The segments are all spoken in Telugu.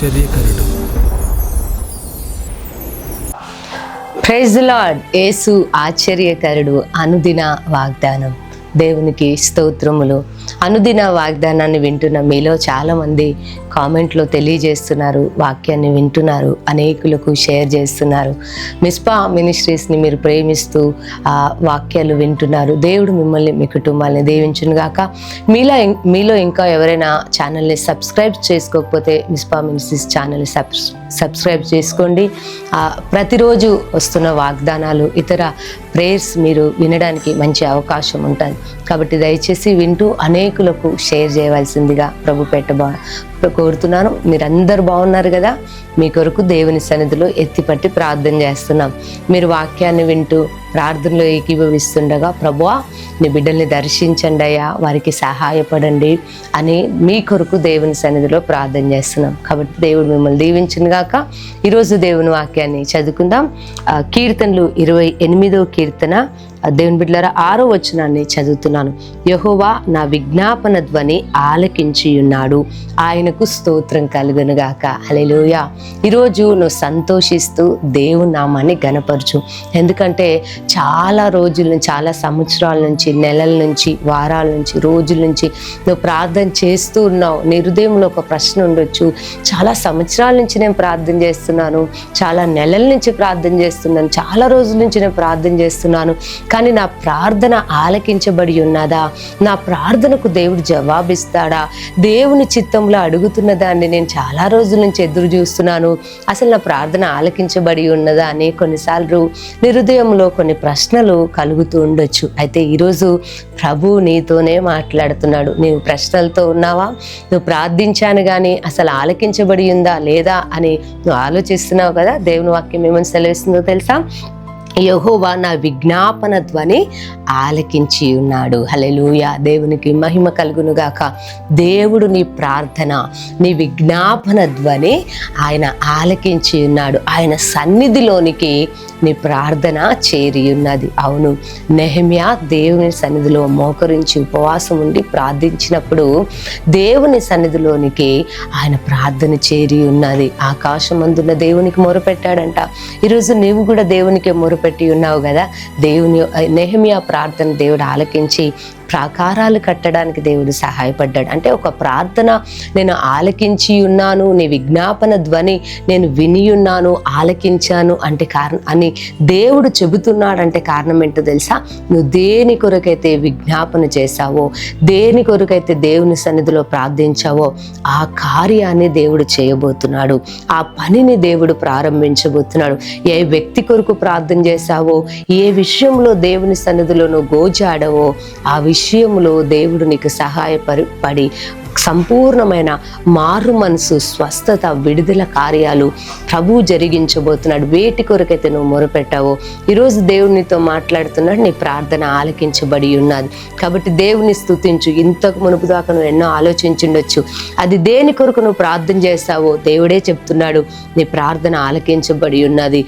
ఆశ్చర్యకరుడు. ప్రైజ్ లార్డ్ యేసు ఆశ్చర్యకరుడు. అనుదిన వాగ్దానం. దేవునికి స్తోత్రములు. అనుదిన వాగ్దానాన్ని వింటున్న మీలో చాలామంది కామెంట్లో తెలియజేస్తున్నారు వాక్యాన్ని వింటున్నారు అనేకులకు షేర్ చేస్తున్నారు. మిస్పా మినిస్ట్రీస్ని మీరు ప్రేమిస్తూ ఆ వాక్యాలు వింటున్నారు. దేవుడు మిమ్మల్ని మీ కుటుంబాన్ని దీవించును గాక. మీలో మీలో ఇంకా ఎవరైనా ఛానల్ని సబ్స్క్రైబ్ చేసుకోకపోతే మిస్పా మినిస్ట్రీస్ ఛానల్ని సబ్స్ సబ్స్క్రైబ్ చేసుకోండి. ప్రతిరోజు వస్తున్న వాగ్దానాలు ఇతర ప్రేయర్స్ మీరు వినడానికి మంచి అవకాశం ఉంటుంది. కాబట్టి దయచేసి వింటూ అనేకులకు షేర్ చేయవలసిందిగా ప్రభు పెట్టబా కోరుతున్నాను. మీరందరూ బాగున్నారు కదా? మీ కొరకు దేవుని సన్నిధిలో ఎత్తిపట్టి ప్రార్థన చేస్తున్నాం. మీరు వాక్యాన్ని వింటూ ప్రార్థనలో ఏకీభవిస్తుండగా ప్రభువా నీ బిడ్డల్ని దర్శించండి అయ్యా. వారికి సహాయపడండి అని మీ కొరకు దేవుని సన్నిధిలో ప్రార్థన చేస్తున్నాం. కాబట్టి దేవుడు మిమ్మల్ని దీవించిన గాక ఈరోజు దేవుని వాక్యాన్ని చదువుకుందాం. కీర్తనలు ఇరవై ఎనిమిదో కీర్తన. దేవుని బిడ్డల ఆరో వచనాన్ని చదువుతున్నాను. యహోవా నా విజ్ఞాపన ధ్వని ఆలకించి ఉన్నాడు ఆయనకు స్తోత్రం కలుగునుగాక. అలెలుయ ఈరోజు నువ్వు సంతోషిస్తూ దేవుని నామాన్ని గనపరచు ఎందుకంటే చాలా రోజుల నుంచి చాలా సంవత్సరాల నుంచి నెలల నుంచి వారాల నుంచి రోజుల నుంచి నువ్వు ప్రార్థన చేస్తూ ఉన్నావు. నీ హృదయంలో ఒక ప్రశ్న ఉండొచ్చు. చాలా సంవత్సరాల నుంచి నేను ప్రార్థన చేస్తున్నాను. చాలా నెలల నుంచి ప్రార్థన చేస్తున్నాను. చాలా రోజుల నుంచి నేను ప్రార్థన చేస్తున్నాను. కానీ నా ప్రార్థన ఆలకించబడి ఉన్నదా? నా ప్రార్థనకు దేవుడు జవాబిస్తాడా? దేవుని చిత్తంలో అడుగు అడుగుతున్న దాన్ని నేను చాలా రోజుల నుంచి ఎదురు చూస్తున్నాను. అసలు నా ప్రార్థన ఆలకించబడి ఉన్నదా అని కొన్నిసార్లు నిరుదయంలో కొన్ని ప్రశ్నలు కలుగుతూ ఉండొచ్చు. అయితే ఈరోజు ప్రభు నీతోనే మాట్లాడుతున్నాడు. నీవు ప్రశ్నలతో ఉన్నావా? నువ్వు ప్రార్థించాను కానీ అసలు ఆలకించబడి ఉందా లేదా అని నువ్వు ఆలోచిస్తున్నావు కదా? దేవుని వాక్యం ఏమని సెలవిస్తుందో తెలుసా? యహోవా నా విజ్ఞాపన ధ్వని ఆలకించి ఉన్నాడు. హలెలూయ దేవునికి మహిమ కలుగును గాక దేవుడు నీ ప్రార్థన నీ విజ్ఞాపన ధ్వని ఆయన ఆలకించి ఉన్నాడు. ఆయన సన్నిధిలోనికి నీ ప్రార్థన చేరి ఉన్నది. అవును నెహమ్యా దేవుని సన్నిధిలో మోకరించి ఉపవాసం ఉండి ప్రార్థించినప్పుడు దేవుని సన్నిధిలోనికి ఆయన ప్రార్థన చేరి ఉన్నది. ఆకాశమందున్న దేవునికి మొరపెట్టాడంట. ఈరోజు నీవు కూడా దేవునికి మొరపెట్టి ఉన్నావు కదా? దేవుని నెహమియా ప్రార్థన దేవుడు ఆలకించి ప్రాకారాలు కట్టడానికి దేవుడు సహాయపడ్డాడు. అంటే ఒక ప్రార్థన నేను ఆలకించి ఉన్నాను నీ విజ్ఞాపన ధ్వని నేను విని ఉన్నాను ఆలకించాను అంటే కారణం అని దేవుడు చెబుతున్నాడంటే కారణం ఏంటో తెలుసా? నువ్వు దేని కొరకైతే విజ్ఞాపన చేశావో దేని కొరకైతే దేవుని సన్నిధిలో ప్రార్థించావో ఆ కార్యాన్ని దేవుడు చేయబోతున్నాడు. ఆ పనిని దేవుడు ప్రారంభించబోతున్నాడు. ఏ వ్యక్తి కొరకు ప్రార్థన చేశావో ఏ విషయంలో దేవుని సన్నిధిలో నువ్వు గోజాడవో ఆ విషయం విషయంలో దేవుడు నీకు సహాయపడి పడి సంపూర్ణమైన మారు మనసు స్వస్థత విడుదల కార్యాలు ప్రభు జరిగించబోతున్నాడు. వేటి కొరకైతే నువ్వు మొరపెట్టావో? ఈరోజు దేవునితో మాట్లాడుతున్నాడు. నీ ప్రార్థన ఆలకించబడి ఉన్నది. కాబట్టి దేవుని స్థుతించు ఇంతకు మునుపు దాకా నువ్వు ఎన్నో ఆలోచించుండొచ్చు. అది దేని కొరకు నువ్వు ప్రార్థన చేస్తావో దేవుడే చెప్తున్నాడు. నీ ప్రార్థన ఆలకించబడి ఉన్నది.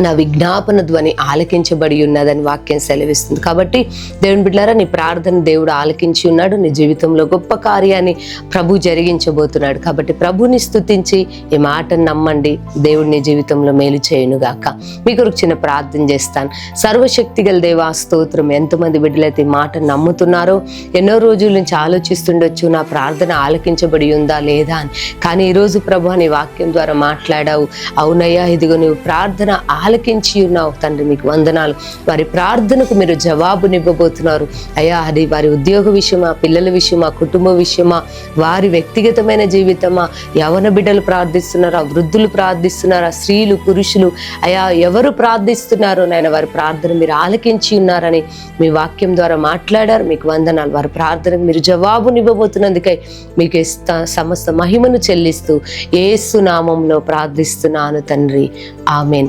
నా విజ్ఞాపన ధ్వని ఆలకించబడి ఉన్నదని వాక్యం సెలవిస్తుంది. కాబట్టి దేవుని బిడ్డారా నీ ప్రార్థన దేవుడు ఆలకించి ఉన్నాడు. నీ జీవితంలో గొప్ప కార్యాన్ని ప్రభు జరిగించబోతున్నాడు. కాబట్టి ప్రభుని స్తుతించి ఈ మాటను నమ్మండి. దేవుడు నీ జీవితంలో మేలు చేయనుగాక మీకు ఒక చిన్న ప్రార్థన చేస్తాను. సర్వశక్తి గల దేవా స్తోత్రం. ఎంతమంది బిడ్డలైతే ఈ మాట నమ్ముతున్నారో ఎన్నో రోజుల నుంచి ఆలోచిస్తుండొచ్చు నా ప్రార్థన ఆలకించబడి ఉందా లేదా అని. కానీ ఈరోజు ప్రభు నీ వాక్యం ద్వారా మాట్లాడావు. అవునయ్యా ఇదిగో నువ్వు ప్రార్థన ఆలకించి ఉన్నావు తండ్రి మీకు వందనాలు. వారి ప్రార్థనకు మీరు జవాబునివ్వబోతున్నారు. అయ్యా అది వారి ఉద్యోగ విషయమా పిల్లల విషయమా కుటుంబ విషయమా వారి వ్యక్తిగతమైన జీవితమా యవన బిడ్డలు ప్రార్థిస్తున్నారా వృద్ధులు ప్రార్థిస్తున్నారా స్త్రీలు పురుషులు అయా ఎవరు ప్రార్థిస్తున్నారో నాయన వారి ప్రార్థన మీరు ఆలకించి ఉన్నారని మీ వాక్యం ద్వారా మాట్లాడారు మీకు వందనాలు. వారి ప్రార్థనకు మీరు జవాబునివ్వబోతున్నందుకై మీకు ఇస్తా- సమస్త మహిమను చెల్లిస్తూ ఏసు నామంలో ప్రార్థిస్తున్నాను తండ్రి. ఆమెన్.